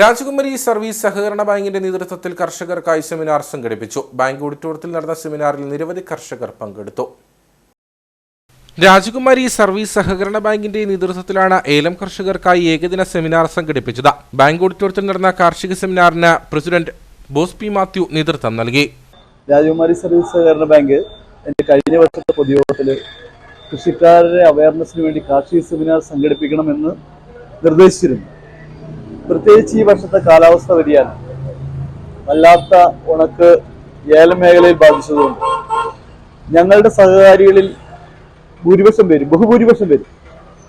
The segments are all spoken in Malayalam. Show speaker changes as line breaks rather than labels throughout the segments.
രാജകുമാരി സർവീസ് സഹകരണ ബാങ്കിന്റെ നേതൃത്വത്തിൽ കർഷകർക്കായി സെമിനാർ സംഘടിപ്പിച്ചു. ബാങ്ക് ഓഡിറ്റോറിയത്തിൽ നടന്ന സെമിനാറിൽ നിരവധി കർഷകർ പങ്കെടുത്തു. രാജകുമാരി സർവീസ് സഹകരണ ബാങ്കിന്റെ നേതൃത്വത്തിലാണ് ഏലം കർഷകർക്കായി ഏകദിന സെമിനാർ സംഘടിപ്പിച്ചത്. ബാങ്ക് ഓഡിറ്റോറിയത്തിൽ നടന്ന കാർഷിക സെമിനാറിന് പ്രസിഡന്റ് ബോസ് പി മാത്യു നേതൃത്വം നൽകി.
രാജകുമാരി സർവീസ് സഹകരണ ബാങ്ക് കഴിഞ്ഞ വർഷത്തെ പൊതുയോഗത്തിൽ കൃഷിക്കാരുടെ അവയർനെസ്സിന് വേണ്ടി കാർഷിക സെമിനാർ സംഘടിപ്പിക്കണമെന്ന് നിർദ്ദേശിച്ചിരുന്നു. പ്രത്യേകിച്ച് ഈ വർഷത്തെ കാലാവസ്ഥ വ്യതിയാനം. വല്ലാത്ത ഉണക്ക് ഏലം മേഖലയിൽ ബാധിച്ചതുകൊണ്ട്. ഞങ്ങളുടെ സഹകാരികളിൽ ഭൂരിപക്ഷം പേരും ബഹുഭൂരിപക്ഷം പേരും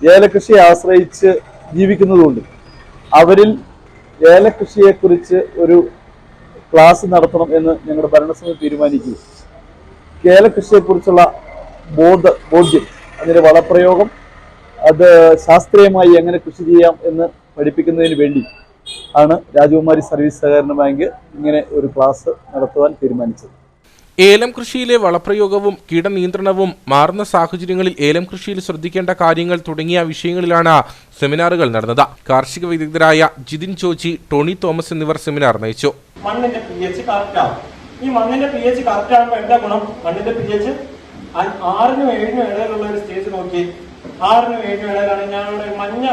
ഏലകൃഷിയെ ആശ്രയിച്ച് ജീവിക്കുന്നതുകൊണ്ട് അവരിൽ ഏലകൃഷിയെക്കുറിച്ച് ഒരു ക്ലാസ് നടത്തണം എന്ന് ഞങ്ങളുടെ ഭരണസമിതി തീരുമാനിക്കുകയും ഏലകൃഷിയെക്കുറിച്ചുള്ള ബോധ ബോധ്യം അതിന്റെ വളപ്രയോഗം അത് ശാസ്ത്രീയമായി എങ്ങനെ കൃഷി ചെയ്യാം എന്ന് പഠിപ്പിക്കുന്നതിന് വേണ്ടി ആണ് രാജകുമാരി സർവീസ് സഹകരണ ബാങ്ക് ഇങ്ങനെ ഒരു ക്ലാസ് നടത്തുവാൻ തീരുമാനിച്ചത്.
ഏലം കൃഷിയിലെ വളപ്രയോഗവും കീടനിയന്ത്രണവും മാറുന്ന സാഹചര്യങ്ങളിൽ ഏലം കൃഷിയിൽ ശ്രദ്ധിക്കേണ്ട കാര്യങ്ങൾ തുടങ്ങിയ വിഷയങ്ങളിലാണ് സെമിനാറുകൾ നടന്നത്. കാർഷിക വിദഗ്ധരായ ജിതിൻ ചോച്ചി ടോണി തോമസ് എന്നിവർ സെമിനാർ നയിച്ചു.
മണ്ണിന്റെ പി എച്ച് ഈ മണ്ണിന്റെ പി എച്ച് കറക്റ്റ് ആകുമ്പോൾ എന്താ ഗുണം? മണ്ണിന്റെ പി എച്ച് ആറിനും ഏഴിനും ഇടയിലുള്ള ഒരു സ്റ്റേജ് നോക്കി ആറിനും ഏഴിനും ഇടയിലാണ് ഞാൻ ഇവിടെ മഞ്ഞ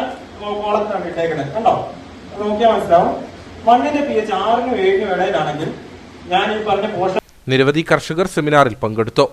കോളത്തിനാണ് ഇട്ടേക്കുന്നത് കണ്ടോ? നോക്കിയാൽ മനസ്സിലാവും. മണ്ണിന്റെ പി എച്ച് ആറിനും ഏഴിനും ഇടയിലാണെങ്കിൽ ഞാൻ ഈ പറഞ്ഞ പോഷക
നിരവധി കർഷകർ സെമിനാറിൽ പങ്കെടുത്തു.